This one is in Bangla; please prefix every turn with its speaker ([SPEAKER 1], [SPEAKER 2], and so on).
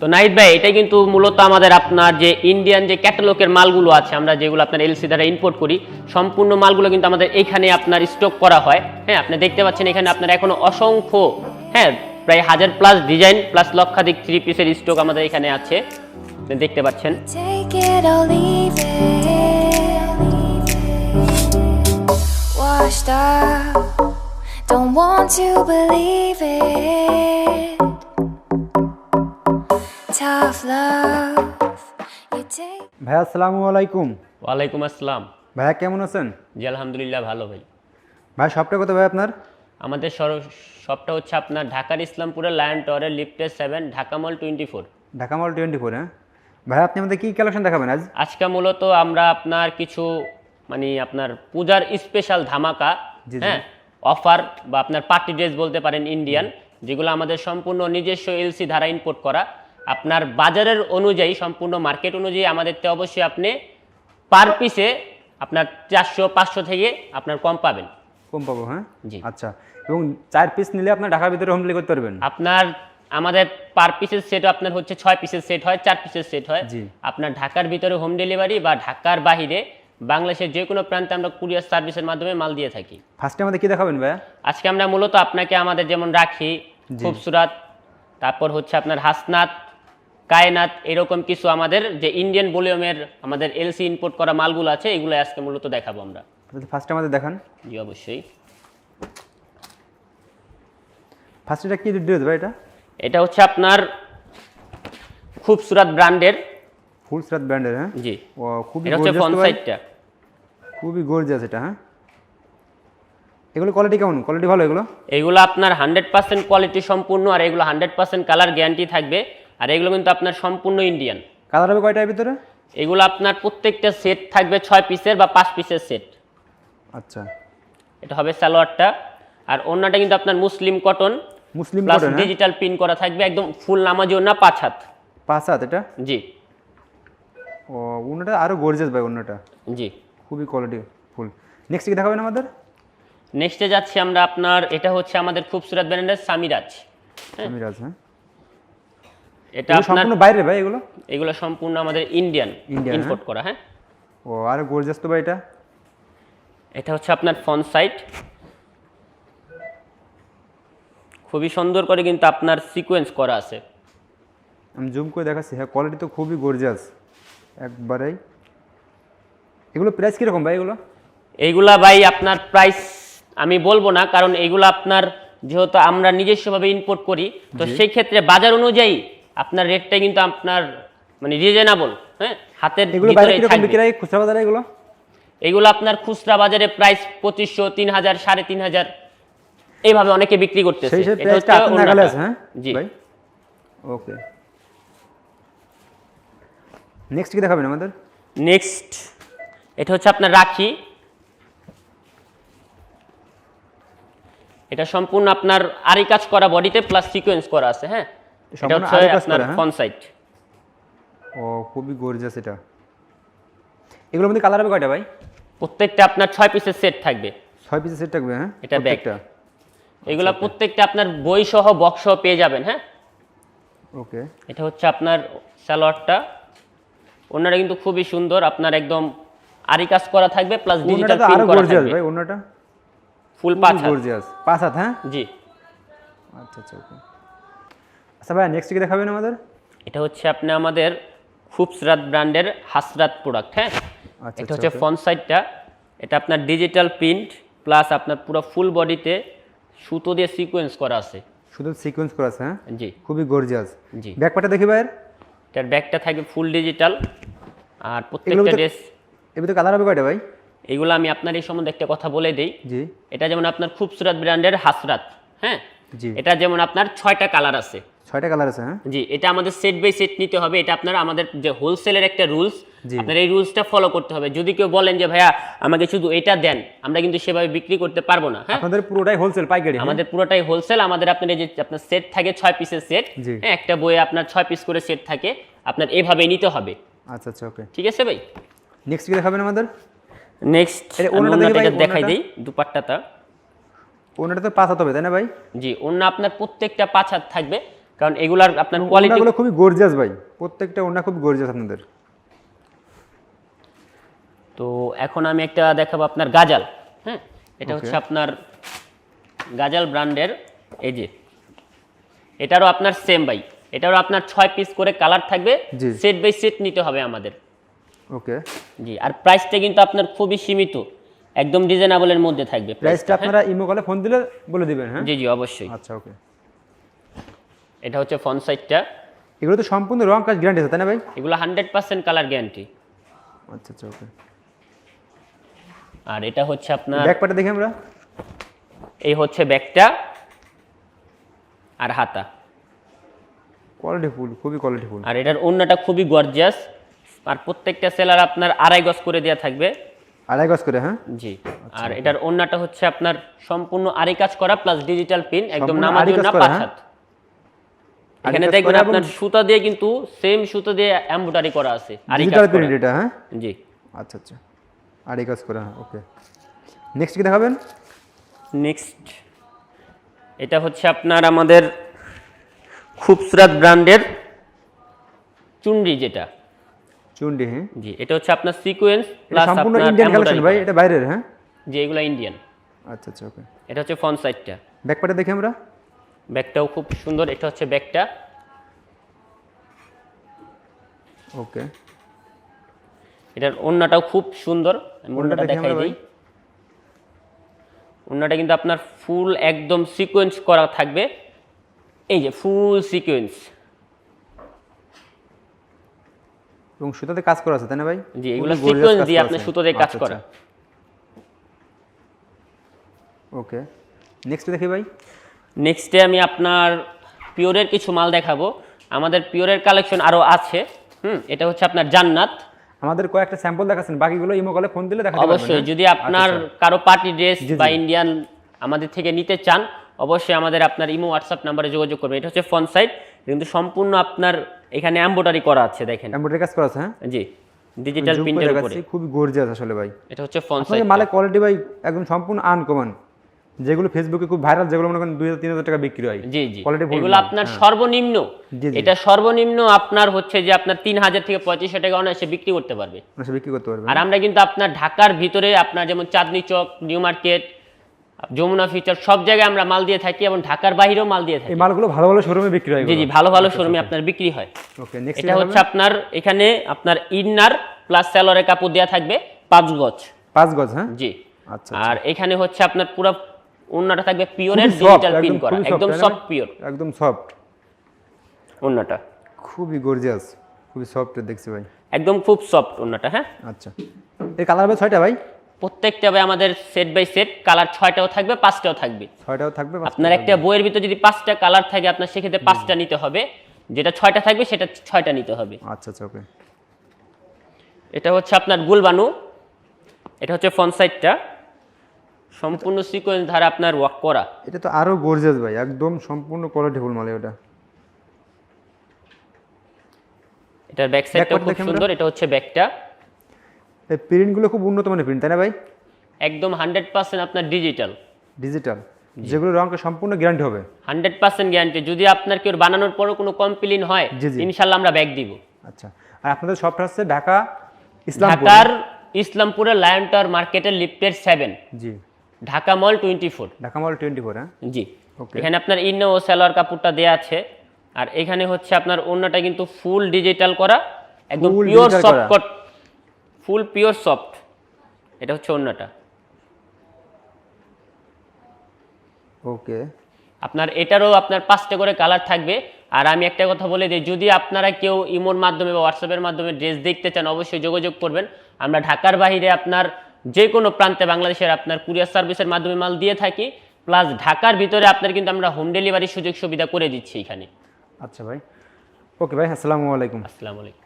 [SPEAKER 1] তো নাহিদ ভাই এটা কিন্তু মূলত আমাদের আপনার যে ইন্ডিয়ান যে ক্যাটালগের মালগুলো আছে, আমরা যেগুলো আপনার এলসি দ্বারা ইম্পোর্ট করি, সম্পূর্ণ মালগুলো কিন্তু আমাদের এখানে আপনার স্টক করা হয়। হ্যাঁ আপনি দেখতে পাচ্ছেন এখানে আপনার এখনও অসংখ্য হ্যাঁ প্রায় হাজার প্লাস ডিজাইন প্লাস লক্ষাধিক থ্রি পিসের স্টক আমাদের এখানে আছে। দেখতে পাচ্ছেন।
[SPEAKER 2] Don't want to believe it.
[SPEAKER 3] ভাইয়া আসসালামু আলাইকুম।
[SPEAKER 1] ওয়ালাইকুম আসসালাম।
[SPEAKER 3] ভাইয়া কেমন আছেন?
[SPEAKER 1] জি আলহামদুলিল্লাহ ভালো ভাই।
[SPEAKER 3] ভাই সবটা কত ভাই আপনার?
[SPEAKER 1] আমাদের সর- শপটা হচ্ছে আপনার ঢাকার ইসলামপুরের লায়ন টাওয়ারের লিফটের seven Dhaka mall twenty four
[SPEAKER 3] Dhaka mall twenty four হ্যাঁ? ভাইয়া আপনি আমাদের কী কালেকশন দেখাবেন আজ?
[SPEAKER 1] আজকে মূলত আমরা আপনার কিছু মানে আপনার পূজার স্পেশাল ধামাকা। হ্যাঁ? অফার বা আপনার পার্টি ড্রেস বলতে পারেন ইন্ডিয়ান যেগুলো আমাদের সম্পূর্ণ নিজস্ব এলসি ধারা ইম্পোর্ট করা। আপনার বাজারের অনুযায়ী সম্পূর্ণ মার্কেট অনুযায়ী আমাদেরতে অবশ্যই আপনি পার পিসে আপনার চারশো পাঁচশো থেকে আপনার কম পাবেন।
[SPEAKER 3] কম পাবো হ্যাঁ?
[SPEAKER 1] জি।
[SPEAKER 3] আচ্ছা এবং চার পিস নিলে আপনার ঢাকার ভিতরে হোম ডেলিভারি করতে পারবেন?
[SPEAKER 1] আপনার আমাদের পার পিসের সেট আপনার হচ্ছে ছয় পিসের সেট হয় চার পিসের সেট হয়।
[SPEAKER 3] জি।
[SPEAKER 1] আপনার ঢাকার ভিতরে হোম ডেলিভারি বা ঢাকার বাহিরে বাংলাদেশের যে কোনো প্রান্তে আমরা কুরিয়ার সার্ভিসের মাধ্যমে মাল দিয়ে থাকি।
[SPEAKER 3] ফার্স্টে আমাদের কী দেখাবেন ভাইয়া?
[SPEAKER 1] আজকে আমরা মূলত আপনাকে আমাদের যেমন রাখি খুবসুরাত তারপর হচ্ছে আপনার হাসনাত কায়নাত এরকম কিছু আমাদের যে ইন্ডিয়ান ভলিউমের আমাদের এলসি ইম্পোর্ট করা মালগুলো আছে এগুলো আজকে মূলত দেখাবো আমরা।
[SPEAKER 3] ফার্স্টে আমাদের দেখান।
[SPEAKER 1] জি অবশ্যই।
[SPEAKER 3] ফার্স্ট এটা কী ড্রেস ভাই এটা?
[SPEAKER 1] এটা হচ্ছে আপনার খুবসুরাত ব্র্যান্ডের।
[SPEAKER 3] ফুল স্রাত ব্র্যান্ডের হ্যাঁ?
[SPEAKER 1] জি।
[SPEAKER 3] ও খুবই
[SPEAKER 1] এটা হচ্ছে
[SPEAKER 3] ভাই।
[SPEAKER 1] সাইডটা
[SPEAKER 3] খুবই গর্জিয়াস এটা হ্যাঁ? এগুলো কোয়ালিটি কেমন? কোয়ালিটি ভালো এগুলো?
[SPEAKER 1] এগুলো আপনার হান্ড্রেড পার্সেন্ট কোয়ালিটি সম্পূর্ণ আর এগুলো হান্ড্রেড পার্সেন্ট কালার গ্যারান্টি থাকবে। আর এগুলো কিন্তু আপনার সম্পূর্ণ ইন্ডিয়ান
[SPEAKER 3] কালার হবে কয়টার ভিতরে?
[SPEAKER 1] এগুলো আপনার প্রত্যেকটা সেট থাকবে ছয় পিসের বা পাঁচ পিসের সেট
[SPEAKER 3] আচ্ছা।
[SPEAKER 1] এটা হবে সালোয়ারটা। আর অন্যটা কিন্তু আপনার muslin cotton
[SPEAKER 3] muslin
[SPEAKER 1] plus
[SPEAKER 3] cotton হ্যাঁ?
[SPEAKER 1] ডিজিটাল পিন করা থাকবে একদম ফুল নামাজি না পাঁচ হাত।
[SPEAKER 3] পাঁচ হাত এটা?
[SPEAKER 1] জি।
[SPEAKER 3] ও অন্যটা আরও গর্জিয়াস ভাই অন্যটা।
[SPEAKER 1] জি।
[SPEAKER 3] খুবই কোয়ালিটি ফুল নেক্সট কি দেখাবেন আমাদের?
[SPEAKER 1] নেক্সটে যাচ্ছি আমরা আপনার এটা হচ্ছে আমাদের খুবসুরত ব্র্যান্ডের সামিরাজ।
[SPEAKER 3] মিরাজ হ্যাঁ?
[SPEAKER 1] এটা
[SPEAKER 3] সম্পূর্ণ বাইরে ভাই এগুলো?
[SPEAKER 1] এগুলো সম্পূর্ণ আমাদের ইন্ডিয়ান ইম্পোর্ট করা হ্যাঁ।
[SPEAKER 3] ও আরও গর্জিয়াস তো ভাই এটা।
[SPEAKER 1] এটা হচ্ছে আপনার ফ্রন্ট সাইট খুবই সুন্দর করে কিন্তু আপনার সিকোয়েন্স করা আছে।
[SPEAKER 3] আমি জুম করে দেখাচ্ছি হ্যাঁ কোয়ালিটি তো খুবই গর্জিয়াস একবারেই। এগুলো প্রাইস কীরকম ভাই এগুলো?
[SPEAKER 1] এইগুলা ভাই আপনার প্রাইস আমি বলব না কারণ এইগুলো আপনার যেহেতু আমরা নিজস্বভাবে ইম্পোর্ট করি তো সেই ক্ষেত্রে বাজার অনুযায়ী আপনার রেটটা কিন্তু আপনার মানে রিজনেবল হ্যাঁ? হাতের
[SPEAKER 3] এগুলো বাইরে কীরকম বিক্রি হয়? খুচরা বাজারে এগুলো?
[SPEAKER 1] এগুলো আপনার খুচরা বাজারে প্রাইস পঁচিশশো তিন হাজার সাড়ে তিন হাজার এইভাবে অনেকে বিক্রি করতেছে। এটা হচ্ছে
[SPEAKER 3] নাগালে আছে হ্যাঁ?
[SPEAKER 1] জি।
[SPEAKER 3] ভাই। ওকে। নেক্সট কি দেখাবেন আমাদের?
[SPEAKER 1] নেক্সট এটা হচ্ছে আপনার রাখি। এটা সম্পূর্ণ আপনার আরি কাজ করা বডিতে প্লাস সিকোয়েন্স করা আছে হ্যাঁ?
[SPEAKER 3] সম্পূর্ণ
[SPEAKER 1] হচ্ছে
[SPEAKER 3] আরি কাজ করা, হ্যাঁ? ও খুবই গর্জিয়াস এটা। এগুলোর মধ্যে কালার হবে কয়টা ভাই?
[SPEAKER 1] প্রত্যেকটা আপনার ছয় পিসের সেট থাকবে।
[SPEAKER 3] ছয় পিসের সেট থাকবে হ্যাঁ?
[SPEAKER 1] এটা ব্যাগ।
[SPEAKER 3] প্রত্যেকটা?
[SPEAKER 1] প্রত্যেকটা আপনার বই সহ বক্স সহ পেয়ে যাবেন হ্যাঁ?
[SPEAKER 3] ওকে
[SPEAKER 1] এটা হচ্ছে আপনার সালোয়ারটা। কিন্তু খুবই সুন্দর আপনার একদম আরি কাজ করা থাকবে প্লাস ডিজিটাল প্রিন্ট করা থাকবে।
[SPEAKER 3] ভাই
[SPEAKER 1] ফুল পাঁচ।
[SPEAKER 3] গর্জিয়াস পাঁচ হাত হ্যাঁ?
[SPEAKER 1] জি।
[SPEAKER 3] আচ্ছা আচ্ছা ওকে আচ্ছা ভাই নেক্সট কি দেখাবেন আমাদের?
[SPEAKER 1] এটা হচ্ছে আপনি আমাদের খুবসরাত ব্র্যান্ডের হাসরাত প্রোডাক্ট হ্যাঁ?
[SPEAKER 3] আচ্ছা,
[SPEAKER 1] এটা
[SPEAKER 3] আচ্ছা,
[SPEAKER 1] হচ্ছে. ফ্রন্ট সাইডটা এটা আপনার ডিজিটাল প্রিন্ট প্লাস আপনার পুরো ফুল বডিতে সুতো দিয়ে সিকোয়েন্স করা আছে।
[SPEAKER 3] শুধু সিকোয়েন্স করা আছে হ্যাঁ?
[SPEAKER 1] জি।
[SPEAKER 3] খুবই গর্জিয়াস
[SPEAKER 1] জি।
[SPEAKER 3] ব্যাক পাটা দেখি ভাইয়ের।
[SPEAKER 1] এটার ব্যাগটা থাকবে ফুল ডিজিটাল আর প্রত্যেকটা ড্রেস
[SPEAKER 3] ভিতরে কালার হবে কয়টা ভাই?
[SPEAKER 1] এগুলো আমি আপনার এই সম্বন্ধে একটা কথা বলে দিই।
[SPEAKER 3] জি।
[SPEAKER 1] এটা যেমন আপনার খুবসুরাত ব্র্যান্ডের হাসরাত হ্যাঁ?
[SPEAKER 3] জি।
[SPEAKER 1] এটা যেমন আপনার ছয়টা কালার আছে।
[SPEAKER 3] ছয়টা কালার আছে হ্যাঁ?
[SPEAKER 1] জি এটা আমাদের সেট বাই সেট নিতে হবে। এটা আপনার আমাদের যে হোলসেলের একটা রুলস। আপনার এই রুলসটা ফলো করতে হবে। যদি কেউ বলেন যে ভাইয়া আমাকে শুধু এটা দেন আমরা কিন্তু সেভাবে বিক্রি করতে পারব না। হ্যাঁ?
[SPEAKER 3] আপনাদের পুরোটাই হোলসেল পাইকারি হ্যাঁ?
[SPEAKER 1] আমাদের পুরোটাই হোলসেল আমাদের আপনার যে আপনার সেট থাকে ছয় পিসের সেট হ্যাঁ? একটা বইয়ে আপনার ছয় পিস করে সেট থাকে। আপনার এভাবে নিতে হবে।
[SPEAKER 3] আচ্ছা আচ্ছা ওকে
[SPEAKER 1] ঠিক আছে ভাই?
[SPEAKER 3] নেক্সট কি দেখাবেন আমাদের?
[SPEAKER 1] নেক্সট
[SPEAKER 3] ওনাটা
[SPEAKER 1] দেখাই। দিই দুপাট্টাটা।
[SPEAKER 3] ওনাটা তো পাঁচ হাত হবে তাই না ভাই?
[SPEAKER 1] জি অন্য আপনার প্রত্যেকটা পাঁচ হাত থাকবে। কারণ এগুলার আপনার কোয়ালিটি
[SPEAKER 3] খুবই গর্জিয়াস ভাই। প্রত্যেকটা ওনা খুব গর্জিয়াস আপনাদের।
[SPEAKER 1] তো এখন আমি একটা দেখাবো আপনার গাজাল হ্যাঁ? এটা হচ্ছে আপনার গাজাল ব্র্যান্ডের এই যে। এটারও আপনার সেম বাই এটারও আপনার ছয় পিস করে কালার থাকবে। সেট বাই সেট নিতে হবে আমাদের।
[SPEAKER 3] ওকে
[SPEAKER 1] জি আর প্রাইসটা কিন্তু আপনার খুবই সীমিত। একদম রিজনেবলের মধ্যে থাকবে
[SPEAKER 3] প্রাইসটা আপনারা ইমো কলে ফোন দিলে বলে দিবেন হ্যাঁ?
[SPEAKER 1] হ্যাঁ? জি জি অবশ্যই।
[SPEAKER 3] আচ্ছা ওকে
[SPEAKER 1] এটা হচ্ছে ফ্রন্ট সাইডটা
[SPEAKER 3] এগুলো তো সম্পূর্ণ রং কাজ গ্যারান্টি আছে তাই না ভাই?
[SPEAKER 1] এগুলো হান্ড্রেড পার্সেন্ট কালার গ্যারান্টি
[SPEAKER 3] আচ্ছা আচ্ছা ওকে
[SPEAKER 1] আর এটা হচ্ছে আপনার
[SPEAKER 3] ব্যাক পার্টে দেখি আমরা।
[SPEAKER 1] এই হচ্ছে ব্যাগটা আর হাতা।
[SPEAKER 3] কোয়ালিটি ফুল খুবই কোয়ালিটি ফুল
[SPEAKER 1] আর এটার অন্যটা খুবই গর্জিয়াস আর প্রত্যেকটা সেলার আপনার আড়াই গজ করে দেওয়া থাকবে।
[SPEAKER 3] আড়াই গজ করে হ্যাঁ?
[SPEAKER 1] জি। আর এটার অন্যটা হচ্ছে আপনার সম্পূর্ণ আড়ি কাজ করা প্লাস ডিজিটাল পিন একদম নামাজ না পাঁচ
[SPEAKER 3] হ্যাঁ?
[SPEAKER 1] হাত। এখানে দেখবেন আপনার সুতা দিয়ে কিন্তু সেম সুতো দিয়ে এমব্রয়ডারি করা আছে। কাজ
[SPEAKER 3] ডিজিটাল প্রিন্ট এটা হ্যাঁ?
[SPEAKER 1] জি।
[SPEAKER 3] আচ্ছা আচ্ছা। আড়াই গজ করে হ্যাঁ ওকে নেক্সট কি দেখাবেন?
[SPEAKER 1] নেক্সট এটা হচ্ছে আপনার আমাদের খুবসুরাত ব্র্যান্ডের চুনরি যেটা।
[SPEAKER 3] চুন্ডি হ্যাঁ?
[SPEAKER 1] জি এটা হচ্ছে আপনার সিকোয়েন্স প্লাস
[SPEAKER 3] সম্পূর্ণ ইন্ডিয়ান কালেকশন ভাই এটা বাইরের হ্যাঁ?
[SPEAKER 1] জি এগুলো ইন্ডিয়ান
[SPEAKER 3] আচ্ছা আচ্ছা ওকে
[SPEAKER 1] এটা হচ্ছে ফ্রন্ট সাইডটা
[SPEAKER 3] ব্যাক পার্টে দেখি আমরা।
[SPEAKER 1] ব্যাগটাও খুব সুন্দর এটা হচ্ছে ব্যাগটা।
[SPEAKER 3] ওকে।
[SPEAKER 1] এটার ওন্নাটাও খুব সুন্দর আমি ওন্নাটা দেখাই দিই। ওন্নাটা কিন্তু আপনার ফুল একদম সিকোয়েন্স করা থাকবে। এই যে ফুল সিকোয়েন্স
[SPEAKER 3] এবং সুতাতে কাজ করা আছে তাই না ভাই?
[SPEAKER 1] জি এগুলো সিকোয়েন্স
[SPEAKER 3] কাজ
[SPEAKER 1] দিয়ে
[SPEAKER 3] করা
[SPEAKER 1] আপনি
[SPEAKER 3] আছে।
[SPEAKER 1] সুতো দিয়ে কাজ
[SPEAKER 3] আচ্ছা,
[SPEAKER 1] করা।
[SPEAKER 3] আচ্ছা। ওকে নেক্সট দেখি ভাই।
[SPEAKER 1] নেক্সটে আমি আপনার পিওরের কিছু মাল দেখাবো। আমাদের পিওরের কালেকশন আরও আছে। হুম এটা হচ্ছে আপনার জান্নাত।
[SPEAKER 3] আমাদের কয়েকটা স্যাম্পল দেখাচ্ছেন বাকিগুলো ইমো কলে ফোন দিলে পারবেন,
[SPEAKER 1] অবশ্যই
[SPEAKER 3] হ্যাঁ?
[SPEAKER 1] যদি আপনার কারও পার্টি ড্রেস। বা ইন্ডিয়ান আমাদের থেকে নিতে চান অবশ্যই আমাদের আপনার ইমো হোয়াটসঅ্যাপ নাম্বারে যোগাযোগ করবেন। এটা হচ্ছে ফ্রন্ট সাইড কিন্তু সম্পূর্ণ আপনার এখানে এম্বোটারি করা আছে দেখেন।
[SPEAKER 3] এমব্রয়ডারি কাজ করা আছে হ্যাঁ?
[SPEAKER 1] জি ডিজিটাল প্রিন্টের উপরে।
[SPEAKER 3] খুবই গর্জিয়াস আসলে ভাই।
[SPEAKER 1] এটা হচ্ছে সাইড
[SPEAKER 3] আপনাদের মালের কোয়ালিটি ভাই একদম সম্পূর্ণ আনকমন যেগুলো ফেসবুকে খুব ভাইরাল যেগুলো মনে করেন দুই হাজার তিন হাজার টাকা বিক্রি হয়।
[SPEAKER 1] জি জি।
[SPEAKER 3] Full
[SPEAKER 1] এগুলো আপনার
[SPEAKER 3] হ্যাঁ।
[SPEAKER 1] সর্বনিম্ন। এটা সর্বনিম্ন আপনার হচ্ছে যে আপনার তিন হাজার থেকে পঁয়ত্রিশশো টাকা অনায়াসে বিক্রি করতে পারবে।
[SPEAKER 3] বিক্রি করতে পারবে।
[SPEAKER 1] আর আমরা কিন্তু আপনার ঢাকার ভিতরে আপনার যেমন Chandni Chowk New Market Jamuna Future সব জায়গায় আমরা মাল দিয়ে থাকি এবং ঢাকার বাইরেও মাল দিয়ে থাকি।
[SPEAKER 3] এই মালগুলো ভালো ভালো শোরুমে বিক্রি হয়
[SPEAKER 1] জি জি ভালো ভালো শোরুমে আপনার বিক্রি হয়।
[SPEAKER 3] ওকে নেক্সট
[SPEAKER 1] এটা হচ্ছে আপনার এখানে আপনার ইন্নার প্লাস স্যালোয়ারের কাপড় দেওয়া থাকবে পাঁচ গজ।
[SPEAKER 3] পাঁচ গজ হ্যাঁ?
[SPEAKER 1] জি।
[SPEAKER 3] আচ্ছা।
[SPEAKER 1] আর এখানে হচ্ছে আপনার পুরো ওন্নাটা থাকবে পিওরের
[SPEAKER 3] খুবই
[SPEAKER 1] ডিজিটাল পিন করা একদম সফট পিওর
[SPEAKER 3] একদম সফট
[SPEAKER 1] ওন্নাটা
[SPEAKER 3] খুবই গর্জিয়াস খুবই সফট দেখছি ভাই।
[SPEAKER 1] একদম খুব সফট ওন্নাটা হ্যাঁ?
[SPEAKER 3] আচ্ছা। এই কালার হবে ছয়টা ভাই?
[SPEAKER 1] প্রত্যেকটা ভাই আমাদের সেট বাই সেট কালার ছয়টাও থাকবে পাঁচটাও থাকবে।
[SPEAKER 3] ছয়টাও থাকবে
[SPEAKER 1] আপনার একটা বইয়ের ভিতরে যদি পাঁচটা কালার থাকে আপনার সেক্ষেত্রে পাঁচটা নিতে হবে। যেটা ছয়টা থাকবে সেটা ছয়টা নিতে হবে।
[SPEAKER 3] আচ্ছা আচ্ছা ওকে।
[SPEAKER 1] এটা হচ্ছে আপনার গুলবানু। এটা হচ্ছে ফ্রন্ট সাইডটা সম্পূর্ণ সিকোয়েন্স ধারা আপনার ওয়াক করা।
[SPEAKER 3] এটা তো আরও গর্জিয়াস ভাই একদম সম্পূর্ণ কোয়ালিটি ফুল মাল ওটা।
[SPEAKER 1] এটার ব্যাক সাইডটা খুব সুন্দর এটা হচ্ছে ব্যাকটা
[SPEAKER 3] এই প্রিন্টগুলো খুব উন্নত মানের প্রিন্ট তাই না ভাই?
[SPEAKER 1] একদম হান্ড্রেড পার্সেন্ট আপনার ডিজিটাল
[SPEAKER 3] ডিজিটাল যেগুলো রঙটা সম্পূর্ণ গ্যারান্টি হবে।
[SPEAKER 1] হান্ড্রেড পার্সেন্ট গ্যারান্টি যদি আপনার কেউ বানানোর পরও কোনো কমপ্লেন হয়। ইনশাল্লাহ আমরা ব্যাগ দিব।
[SPEAKER 3] আচ্ছা আর আপনাদের শপটা হচ্ছে ঢাকা ইসলামপুর
[SPEAKER 1] ঢাকার ইসলামপুরের লায়ন টাওয়ার মার্কেটের লিফটের সেভেন
[SPEAKER 3] জি।
[SPEAKER 1] Dhaka mall twenty four
[SPEAKER 3] Dhaka mall twenty four হ্যাঁ?
[SPEAKER 1] জি. এখানে আপনার ইন্ন ও সালোয়ার কাপড়টা দেয়া আছে। আর এখানে হচ্ছে আপনার অন্যটা কিন্তু ফুল ডিজিটাল করা একদম pure soft cotton full pure soft এটা হচ্ছে অন্যটা
[SPEAKER 3] ওকে
[SPEAKER 1] আপনার এটারও আপনার পাঁচটা করে কালার থাকবে। আর আমি একটা কথা বলে দিই যদি আপনারা কেউ ইমোর মাধ্যমে বা হোয়াটসঅ্যাপের মাধ্যমে ড্রেস দেখতে চান অবশ্যই যোগাযোগ করবেন। আমরা ঢাকার বাইরে আপনার যে কোনো প্রান্তে বাংলাদেশের আপনার কুরিয়ার সার্ভিসের মাধ্যমে মাল দিয়ে থাকি প্লাস ঢাকার ভিতরে আপনার কিন্তু আমরা হোম ডেলিভারির সুযোগ সুবিধা করে দিচ্ছি এখানে।
[SPEAKER 3] আচ্ছা ভাই। ওকে ভাই আসসালামু আলাইকুম।
[SPEAKER 1] আসসালামু আলাইকুম।